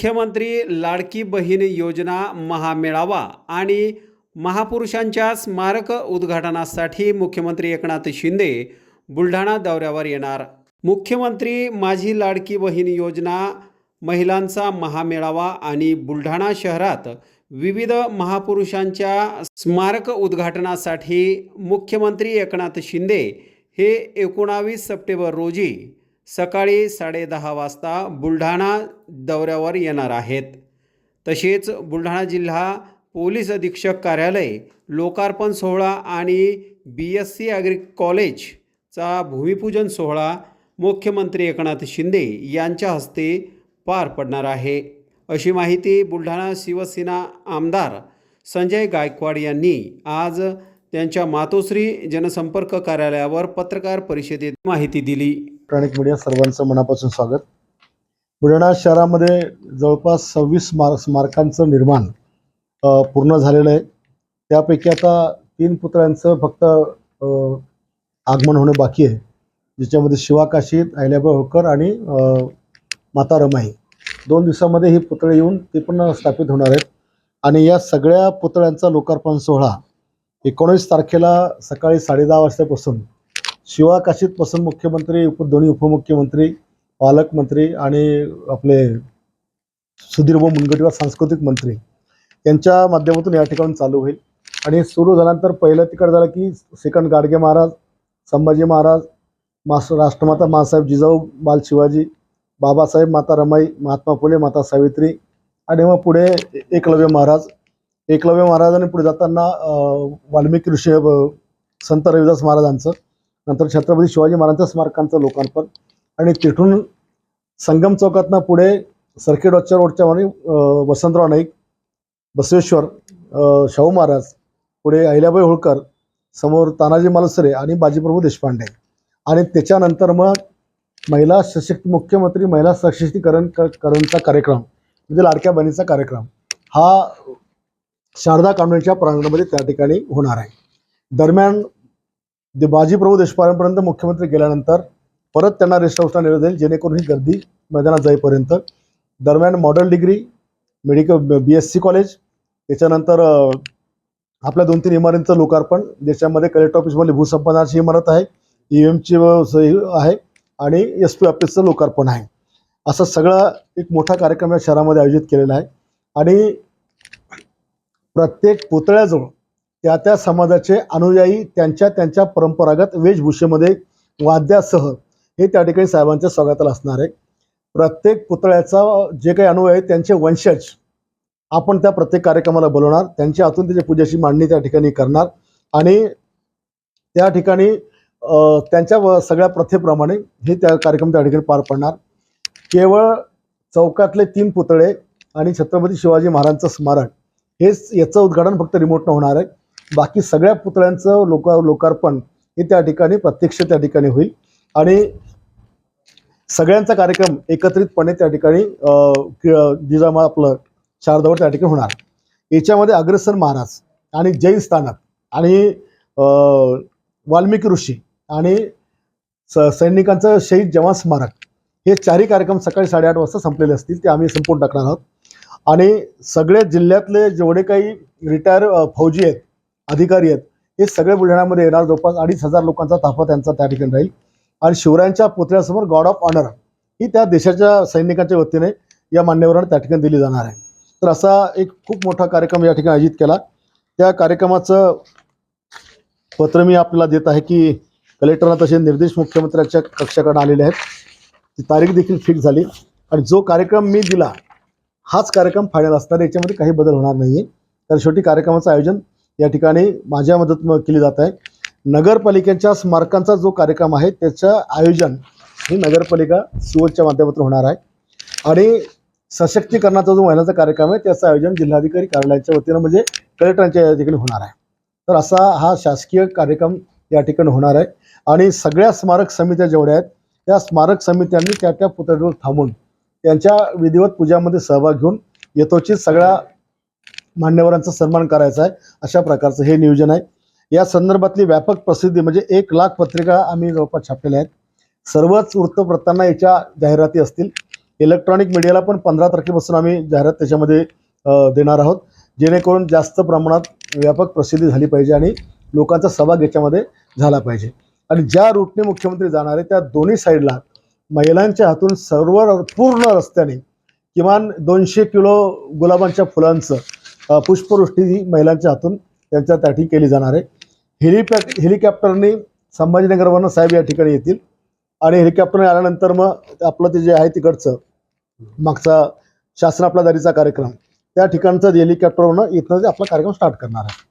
मुख्यमंत्री लाडकी बहीण योजना महामेळावा आणि महापुरुषांच्या स्मारक उद्घाटनासाठी मुख्यमंत्री एकनाथ शिंदे बुलढाणा दौऱ्यावर येणार. मुख्यमंत्री माझी लाडकी बहीण योजना महिलांचा महामेळावा आणि बुलढाणा शहरात विविध महापुरुषांच्या स्मारक उद्घाटनासाठी मुख्यमंत्री एकनाथ शिंदे हे एकोणावीस सप्टेंबर रोजी सकाळी साडेदहा वाजता बुलढाणा दौऱ्यावर येणार आहेत. तसेच बुलढाणा जिल्हा पोलीस अधीक्षक कार्यालय लोकार्पण सोहळा आणि बी एस सी ॲग्री कॉलेजचा भूमिपूजन सोहळा मुख्यमंत्री एकनाथ शिंदे यांच्या हस्ते पार पडणार आहे. अशी माहिती बुलढाणा शिवसेना आमदार संजय गायकवाड यांनी आज त्यांच्या मातोश्री जनसंपर्क कार्यालयावर पत्रकार परिषदेत माहिती दिली. इलेक्ट्रॉनिक मीडिया सर्वांचं मनापासून स्वागत. बुलढाणा शहरामध्ये जवळपास सव्वीस स्मार स्मारकांचं निर्माण पूर्ण झालेलं आहे. त्यापैकी आता तीन पुतळ्यांचं फक्त आगमन होणं बाकी आहे. ज्याच्यामध्ये शिवाकाशी अहिल्याबाई होळकर आणि माता रमाई. दोन दिवसामध्ये ही पुतळे येऊन ते पण स्थापित होणार आहेत. आणि या सगळ्या पुतळ्यांचा लोकार्पण सोहळा एकोणीस तारखेला सकाळी साडेदहा वाजतापासून शिवा पसंत मुख्यमंत्री उप दोन्ही उपमुख्यमंत्री पालकमंत्री आणि आपले सुधीरभाऊ मुनगंटीवार सांस्कृतिक मंत्री यांच्या माध्यमातून या ठिकाणी चालू होईल. आणि सुरू झाल्यानंतर पहिलं तिकडं झालं की सेकंड गाडगे महाराज संभाजी महाराज मास राष्ट्रमाता मासाहेब जिजाऊ बाल शिवाजी बाबासाहेब माता रमाई महात्मा फुले माता सावित्री आणि मग पुढे एकलव्य महाराज. एकलव्य महाराजांनी पुढे जाताना वाल्मिकी ऋषी संत रविदास महाराजांचं नंतर छत्रपती शिवाजी महाराजांच्या स्मारकांचं लोकार्पण. आणि तिथून संगम चौकातनं पुढे सर्किट रोडच्या रोडच्या म्हणे वसंतराव नाईक बसवेश्वर शाहू महाराज पुढे अहिल्याबाई होळकर समोर तानाजी मालुसरे आणि बाजीप्रभू देशपांडे. आणि त्याच्यानंतर मग महिला सशक्त मुख्यमंत्री महिला सशक्तीकरण करणचा कार्यक्रम म्हणजे लाडक्या बहिणीचा कार्यक्रम हा शारदा कॉन्व्हेंटच्या प्रांगणामध्ये त्या ठिकाणी होणार आहे. दरम्यान दे बाजीप्रभू देशपांडेपर्यंत मुख्यमंत्री गेल्यानंतर परत त्यांना रेस्ट हाऊसला नेलं जाईल जेणेकरून ही गर्दी मैदानात जाईपर्यंत. दरम्यान model degree medical B S C college त्याच्यानंतर आपल्या दोन तीन इमारतींचं लोकार्पण ज्याच्यामध्ये कलेक्टर ऑफिसमध्ये भूसंपादनाची इमारत आहे ई एमची आहे आणि एस पी ऑफिसचं लोकार्पण आहे. असं सगळा एक मोठा कार्यक्रम या शहरामध्ये आयोजित केलेला आहे. आणि प्रत्येक पुतळ्याजवळ त्या त्या समाजाचे अनुयायी त्यांच्या त्यांच्या परंपरागत वेशभूषेमध्ये वाद्यासह हे त्या ठिकाणी साहेबांच्या स्वागताला असणार आहे. प्रत्येक पुतळ्याचा जे काही अनुयायी आहे त्यांचे वंशज आपण त्या प्रत्येक कार्यक्रमाला बोलवणार. त्यांच्या हातून त्याच्या पूजेची मांडणी त्या ठिकाणी करणार आणि त्या ठिकाणी त्यांच्या व सगळ्या प्रथेप्रमाणे हे त्या कार्यक्रम त्या ठिकाणी पार पडणार. केवळ चौकातले तीन पुतळे आणि छत्रपती शिवाजी महाराजांचं स्मारक हेच याचं उद्घाटन फक्त रिमोटनं होणार आहे. बाकी सगळ्या पुतळ्यांचं लोक लोकार्पण हे त्या ठिकाणी प्रत्यक्ष त्या ठिकाणी होईल. आणि सगळ्यांचा कार्यक्रम एकत्रितपणे त्या ठिकाणी जिजामा आपलं शारदावर त्या ठिकाणी होणार. याच्यामध्ये अग्रसर महाराज आणि जैन स्थानक आणि वाल्मिकी ऋषी आणि स सैनिकांचं शहीद जवान स्मारक हे चारही कार्यक्रम सकाळी साडेआठ वाजता संपलेले असतील ते आम्ही संपवून टाकणार आहोत. आणि सगळ्या जिल्ह्यातले जेवढे काही रिटायर फौजी आहेत अधिकारी आहेत. हे सगळे बुलढाण्यामध्ये येणार. जवळपास अडीच हजार लोकांचा ताफा त्यांचा त्या ठिकाणी राहील. आणि शिवरायांच्या पुतळ्यासमोर गॉड ऑफ ऑनर ही त्या देशाच्या सैनिकांच्या वतीने या मान्यवरांना त्या ठिकाणी दिली जाणार आहे. तर असा एक खूप मोठा कार्यक्रम या ठिकाणी आयोजित केला. त्या कार्यक्रमाचं पत्र मी आपल्याला देत आहे की कलेक्टरला तसे निर्देश मुख्यमंत्र्यांच्या कक्षाकडे आलेले आहेत. ती तारीख देखील फिक्स झाली. आणि जो कार्यक्रम मी दिला हाच कार्यक्रम फायनल असणार. याच्यामध्ये काही बदल होणार नाही आहे तर शेवटी कार्यक्रमाचं आयोजन या ठिकाणी माझ्या मदत केली जात आहे. नगरपालिकेच्या स्मारकांचा जो कार्यक्रम आहे त्याचं आयोजन ही नगरपालिका सिओच्या माध्यमातून होणार आहे. आणि सशक्तीकरणाचा जो महिलांचा कार्यक्रम आहे त्याचं आयोजन जिल्हाधिकारी कार्यालयाच्या वतीनं म्हणजे कलेक्टरांच्या या ठिकाणी होणार आहे. तर असा हा शासकीय कार्यक्रम या ठिकाणी होणार आहे. आणि सगळ्या स्मारक समित्या जेवढ्या आहेत त्या स्मारक समित्यांनी त्या त्या पुतळ्यावर थांबून त्यांच्या विधिवत पूजामध्ये सहभाग घेऊन यथोचित सगळ्या मान्यवरांचा सन्मान करायचा आहे. अशा प्रकारचं हे नियोजन आहे. या संदर्भातली व्यापक प्रसिद्धी म्हणजे एक लाख पत्रिका आम्ही जवळपास छापलेल्या आहेत. सर्वच वृत्तपत्रांना याच्या जाहिराती असतील. इलेक्ट्रॉनिक मीडियाला पण पंधरा तारखेपासून आम्ही जाहिरात त्याच्यामध्ये देणार आहोत. जेणेकरून जास्त प्रमाणात व्यापक प्रसिद्धी झाली पाहिजे आणि लोकांचा सहभाग याच्यामध्ये झाला पाहिजे. आणि ज्या रूटने मुख्यमंत्री जाणार आहे त्या दोन्ही साईडला महिलांच्या हातून सर्व पूर्ण रस्त्याने किमान दोनशे किलो गुलाबांच्या फुलांचं पुष्पवृष्टी ही महिलांच्या हातून त्यांच्या त्याठी केली जाणार आहे. हेलिपॅ हेलिकॉप्टरने संभाजीनगरवरनं साहेब या ठिकाणी येतील. आणि हेलिकॉप्टरने आल्यानंतर मग आपलं ते जे आहे तिकडचं मागचा शासन आपला दारीचा कार्यक्रम त्या ठिकाणचं हेलिकॉप्टरवरनं इथनं आपला कार्यक्रम स्टार्ट करणार आहे.